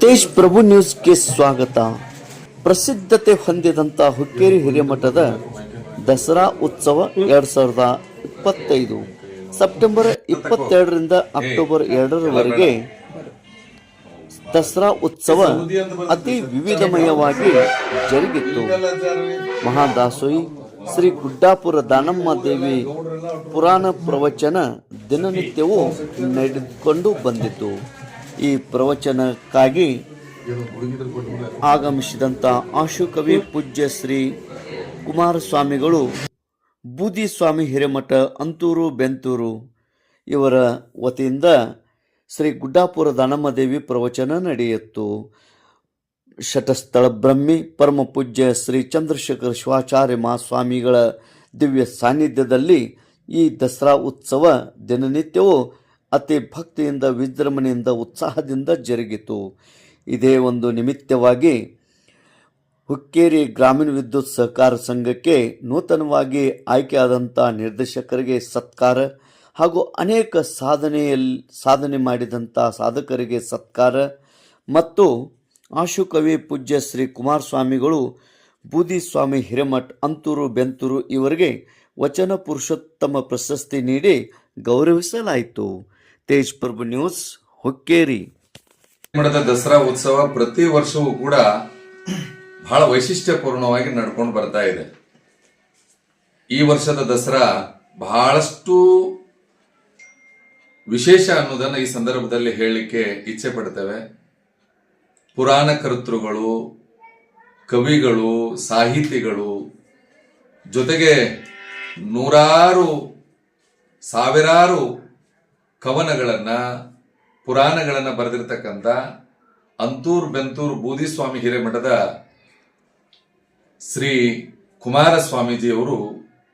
ತೇಜ್ ಪ್ರಭು ನ್ಯೂಸ್ಗೆ ಸ್ವಾಗತ. ಪ್ರಸಿದ್ಧತೆ ಹೊಂದಿದಂತ ಹುಕ್ಕೇರಿ ಹಿರೇಮಠದ ದಸರಾ ಉತ್ಸವ ಎರಡು ಸಾವಿರದ ಇಪ್ಪತ್ತೈದು. ಸೆಪ್ಟೆಂಬರ್ ಇಪ್ಪತ್ತೆರಡರಿಂದ ಅಕ್ಟೋಬರ್ ಎರಡರವರೆಗೆ ದಸರಾ ಉತ್ಸವ ಅತಿ ವಿವಿಧಮಯವಾಗಿ ಜರುಗಿತ್ತು. ಮಹಾದಾಸೋಯಿ ಶ್ರೀ ಗುಡ್ಡಾಪುರ ದಾನಮ್ಮ ದೇವಿ ಪುರಾಣ ಪ್ರವಚನ ದಿನನಿತ್ಯವೂ ನಡೆದುಕೊಂಡು ಬಂದಿತ್ತು. ಈ ಪ್ರವಚನಕ್ಕಾಗಿ ಆಗಮಿಸಿದಂಥ ಆಶುಕವಿ ಪೂಜ್ಯ ಶ್ರೀ ಕುಮಾರಸ್ವಾಮಿಗಳು ಬೂದಿ ಸ್ವಾಮಿ ಹಿರೇಮಠ ಅಂತೂರು, ಬೆಂತೂರು ಇವರ ವತಿಯಿಂದ ಶ್ರೀ ಗುಡ್ಡಾಪುರ ದಾನಮ್ಮದೇವಿ ಪ್ರವಚನ ನಡೆಯಿತು. ಶಟಸ್ಥಳ ಬ್ರಹ್ಮಿ ಪರಮ ಪೂಜ್ಯ ಶ್ರೀ ಚಂದ್ರಶೇಖರ ಶಿವಾಚಾರ್ಯ ಮಹಾಸ್ವಾಮಿಗಳ ದಿವ್ಯ ಸಾನ್ನಿಧ್ಯದಲ್ಲಿ ಈ ದಸರಾ ಉತ್ಸವ ದಿನನಿತ್ಯವೂ ಅತಿ ಭಕ್ತಿಯಿಂದ, ವಿಜೃಂಭಣೆಯಿಂದ, ಉತ್ಸಾಹದಿಂದ ಜರುಗಿತು. ಇದೇ ಒಂದು ನಿಮಿತ್ತವಾಗಿ ಹುಕ್ಕೇರಿ ಗ್ರಾಮೀಣ ವಿದ್ಯುತ್ ಸಹಕಾರ ಸಂಘಕ್ಕೆ ನೂತನವಾಗಿ ಆಯ್ಕೆಯಾದಂಥ ನಿರ್ದೇಶಕರಿಗೆ ಸತ್ಕಾರ ಹಾಗೂ ಅನೇಕ ಸಾಧನೆಯಲ್ಲಿ ಸಾಧನೆ ಮಾಡಿದಂಥ ಸಾಧಕರಿಗೆ ಸತ್ಕಾರ ಮತ್ತು ಆಶುಕವಿ ಪೂಜ್ಯ ಶ್ರೀ ಕುಮಾರಸ್ವಾಮಿಗಳು ಬೂದಿಸ್ವಾಮಿ ಹಿರೇಮಠ್, ಅಂತೂರು, ಬೆಂತೂರು ಇವರಿಗೆ ವಚನ ಪುರುಷೋತ್ತಮ ಪ್ರಶಸ್ತಿ ನೀಡಿ ಗೌರವಿಸಲಾಯಿತು. ತೇಜ್ ಪ್ರಭು ನ್ಯೂಸ್ ಹುಕ್ಕೇರಿ. ಮಠದ ದಸರಾ ಉತ್ಸವ ಪ್ರತಿ ವರ್ಷವೂ ಕೂಡ ಬಹಳ ವೈಶಿಷ್ಟ್ಯಪೂರ್ಣವಾಗಿ ನಡ್ಕೊಂಡು ಬರ್ತಾ ಇದೆ. ಈ ವರ್ಷದ ದಸರಾ ಬಹಳಷ್ಟು ವಿಶೇಷ ಅನ್ನೋದನ್ನ ಈ ಸಂದರ್ಭದಲ್ಲಿ ಹೇಳಲಿಕ್ಕೆ ಇಚ್ಛೆ ಪಡ್ತೇವೆ. ಪುರಾಣ ಕರ್ತೃಗಳು, ಕವಿಗಳು, ಸಾಹಿತಿಗಳು ಜೊತೆಗೆ ನೂರಾರು ಸಾವಿರಾರು ಕವನಗಳನ್ನ, ಪುರಾಣಗಳನ್ನ ಬರೆದಿರ್ತಕ್ಕಂಥ ಅಂತೂರ್ ಬೆಂತೂರ್ ಬೂದಿಸ್ವಾಮಿ ಹಿರೇಮಠದ ಶ್ರೀ ಕುಮಾರ ಕುಮಾರಸ್ವಾಮೀಜಿಯವರು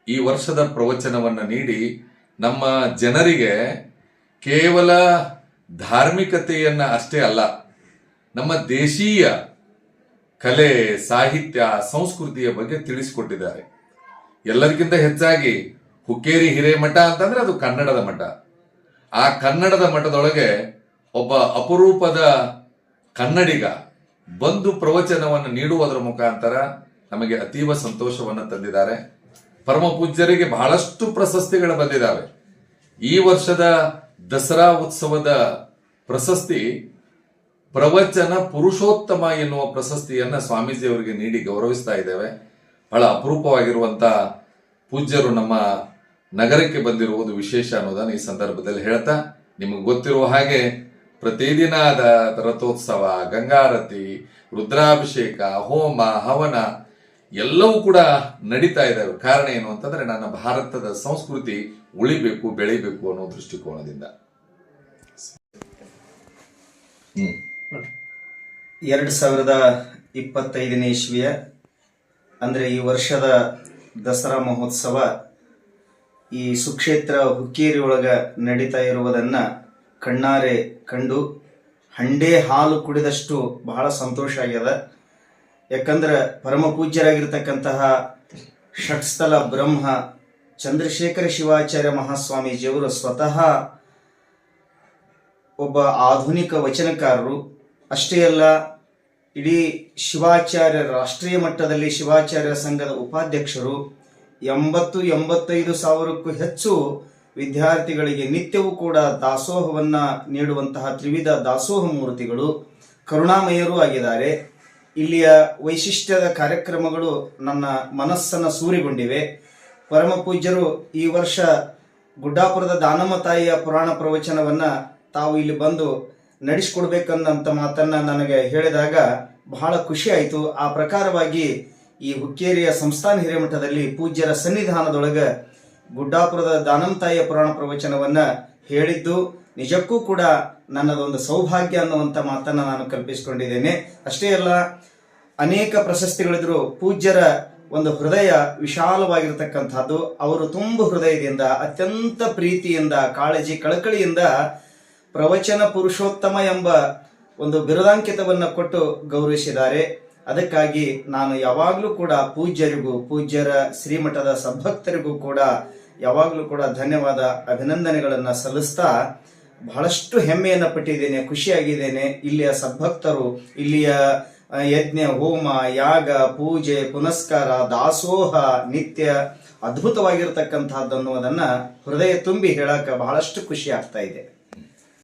ಈ ವರ್ಷದ ಪ್ರವಚನವನ್ನು ನೀಡಿ ನಮ್ಮ ಜನರಿಗೆ ಕೇವಲ ಧಾರ್ಮಿಕತೆಯನ್ನ ಅಷ್ಟೇ ಅಲ್ಲ, ನಮ್ಮ ದೇಶೀಯ ಕಲೆ, ಸಾಹಿತ್ಯ, ಸಂಸ್ಕೃತಿಯ ಬಗ್ಗೆ ತಿಳಿಸಿಕೊಟ್ಟಿದ್ದಾರೆ. ಎಲ್ಲರಿಗಿಂತ ಹೆಚ್ಚಾಗಿ ಹುಕ್ಕೇರಿ ಹಿರೇಮಠ ಅಂತಂದ್ರೆ ಅದು ಕನ್ನಡದ ಮಠ. ಆ ಕನ್ನಡದ ಮಠದೊಳಗೆ ಒಬ್ಬ ಅಪರೂಪದ ಕನ್ನಡಿಗ ಬಂದು ಪ್ರವಚನವನ್ನು ನೀಡುವುದರ ಮುಖಾಂತರ ನಮಗೆ ಅತೀವ ಸಂತೋಷವನ್ನು ತಂದಿದ್ದಾರೆ. ಪರಮ ಪೂಜ್ಯರಿಗೆ ಬಹಳಷ್ಟು ಪ್ರಶಸ್ತಿಗಳು ಬಂದಿದ್ದಾವೆ. ಈ ವರ್ಷದ ದಸರಾ ಉತ್ಸವದ ಪ್ರಶಸ್ತಿ ಪ್ರವಚನ ಪುರುಷೋತ್ತಮ ಎನ್ನುವ ಪ್ರಶಸ್ತಿಯನ್ನ ಸ್ವಾಮೀಜಿಯವರಿಗೆ ನೀಡಿ ಗೌರವಿಸ್ತಾ ಇದ್ದೇವೆ. ಬಹಳ ಅಪರೂಪವಾಗಿರುವಂತ ಪೂಜ್ಯರು ನಮ್ಮ ನಗರಕ್ಕೆ ಬಂದಿರುವುದು ವಿಶೇಷ ಅನ್ನೋದನ್ನು ಈ ಸಂದರ್ಭದಲ್ಲಿ ಹೇಳ್ತಾ, ನಿಮಗೆ ಗೊತ್ತಿರುವ ಹಾಗೆ ಪ್ರತಿದಿನದ ರಥೋತ್ಸವ, ಗಂಗಾರತಿ, ರುದ್ರಾಭಿಷೇಕ, ಹೋಮ, ಹವನ ಎಲ್ಲವೂ ಕೂಡ ನಡೀತಾ ಇದ್ದಾವೆ. ಕಾರಣ ಏನು ಅಂತಂದ್ರೆ ನನ್ನ ಭಾರತದ ಸಂಸ್ಕೃತಿ ಉಳಿಬೇಕು, ಬೆಳಿಬೇಕು ಅನ್ನೋ ದೃಷ್ಟಿಕೋನದಿಂದ. ಎರಡು ಸಾವಿರದ ಇಪ್ಪತ್ತೈದನೇ ಇಸ್ವಿಯ, ಅಂದ್ರೆ ಈ ವರ್ಷದ ದಸರಾ ಮಹೋತ್ಸವ ಈ ಸುಕ್ಷೇತ್ರ ಹುಕ್ಕೇರಿ ಒಳಗ ನಡೀತಾ ಇರುವುದನ್ನ ಕಣ್ಣಾರೆ ಕಂಡು ಹಂಡೆ ಹಾಲು ಕುಡಿದಷ್ಟು ಬಹಳ ಸಂತೋಷ ಆಗ್ಯದ. ಯಾಕಂದ್ರೆ ಪರಮ ಪೂಜ್ಯರಾಗಿರ್ತಕ್ಕಂತಹ ಷಟ್ಸ್ಥಲ ಬ್ರಹ್ಮ ಚಂದ್ರಶೇಖರ ಶಿವಾಚಾರ್ಯ ಮಹಾಸ್ವಾಮೀಜಿಯವರು ಸ್ವತಃ ಒಬ್ಬ ಆಧುನಿಕ ವಚನಕಾರರು. ಅಷ್ಟೇ ಅಲ್ಲ, ಇಡೀ ಶಿವಾಚಾರ್ಯ ರಾಷ್ಟ್ರೀಯ ಮಟ್ಟದಲ್ಲಿ ಶಿವಾಚಾರ್ಯ ಸಂಘದ ಉಪಾಧ್ಯಕ್ಷರು ಎಂಬತ್ತು ಎಂಬತ್ತೈದು ಸಾವಿರಕ್ಕೂ ಹೆಚ್ಚು ವಿದ್ಯಾರ್ಥಿಗಳಿಗೆ ನಿತ್ಯವೂ ಕೂಡ ದಾಸೋಹವನ್ನ ನೀಡುವಂತಹ ತ್ರಿವಿಧ ದಾಸೋಹ ಮೂರ್ತಿಗಳು ಕರುಣಾಮಯರೂ ಆಗಿದ್ದಾರೆ. ಇಲ್ಲಿಯ ವೈಶಿಷ್ಟ್ಯದ ಕಾರ್ಯಕ್ರಮಗಳು ನನ್ನ ಮನಸ್ಸನ್ನು ಸೂರಿಗೊಂಡಿವೆ. ಪರಮ ಪೂಜ್ಯರು ಈ ವರ್ಷ ಗುಡ್ಡಾಪುರದ ದಾನಮ್ಮ ತಾಯಿಯ ಪುರಾಣ ಪ್ರವಚನವನ್ನ ತಾವು ಇಲ್ಲಿ ಬಂದು ನಡೆಸಿಕೊಡ್ಬೇಕನ್ನಂತ ಮಾತನ್ನ ನನಗೆ ಹೇಳಿದಾಗ ಬಹಳ ಖುಷಿ ಆಯಿತು. ಆ ಪ್ರಕಾರವಾಗಿ ಈ ಹುಕ್ಕೇರಿಯ ಸಂಸ್ಥಾನ ಹಿರೇಮಠದಲ್ಲಿ ಪೂಜ್ಯರ ಸನ್ನಿಧಾನದೊಳಗ ಗುಡ್ಡಾಪುರದ ದಾನಂತಾಯಿಯ ತಾಯಿಯ ಪುರಾಣ ಪ್ರವಚನವನ್ನ ಹೇಳಿದ್ದು, ನಿಜಕ್ಕೂ ಕೂಡ ನನ್ನದೊಂದು ಸೌಭಾಗ್ಯ ಅನ್ನುವಂಥ ಮಾತನ್ನ ನಾನು ಕಲ್ಪಿಸಿಕೊಂಡಿದ್ದೇನೆ. ಅಷ್ಟೇ ಅಲ್ಲ, ಅನೇಕ ಪ್ರಶಸ್ತಿಗಳಿದ್ರು ಪೂಜ್ಯರ ಒಂದು ಹೃದಯ ವಿಶಾಲವಾಗಿರ್ತಕ್ಕಂಥದ್ದು. ಅವರು ತುಂಬ ಹೃದಯದಿಂದ, ಅತ್ಯಂತ ಪ್ರೀತಿಯಿಂದ, ಕಾಳಜಿ ಕಳಕಳಿಯಿಂದ ಪ್ರವಚನ ಪುರುಷೋತ್ತಮ ಎಂಬ ಒಂದು ಬಿರುದಾಂಕಿತವನ್ನು ಕೊಟ್ಟು ಗೌರವಿಸಿದ್ದಾರೆ. ಅದಕ್ಕಾಗಿ ನಾನು ಯಾವಾಗಲೂ ಕೂಡ ಪೂಜ್ಯರಿಗೂ, ಪೂಜ್ಯರ ಶ್ರೀಮಠದ ಸದ್ಭಕ್ತರಿಗೂ ಕೂಡ ಯಾವಾಗಲೂ ಕೂಡ ಧನ್ಯವಾದ ಅಭಿನಂದನೆಗಳನ್ನು ಸಲ್ಲಿಸ್ತಾ ಬಹಳಷ್ಟು ಹೆಮ್ಮೆಯನ್ನು ಪಟ್ಟಿದ್ದೇನೆ, ಖುಷಿಯಾಗಿದ್ದೇನೆ. ಇಲ್ಲಿಯ ಸದ್ಭಕ್ತರು ಇಲ್ಲಿಯ ಯಜ್ಞ, ಹೋಮ, ಯಾಗ, ಪೂಜೆ, ಪುನಸ್ಕಾರ, ದಾಸೋಹ, ನಿತ್ಯ ಅದ್ಭುತವಾಗಿರ್ತಕ್ಕಂಥದ್ದು ಅನ್ನುವುದನ್ನ ಹೃದಯ ತುಂಬಿ ಹೇಳಕ್ಕೆ ಬಹಳಷ್ಟು ಖುಷಿ ಆಗ್ತಾ ಇದೆ.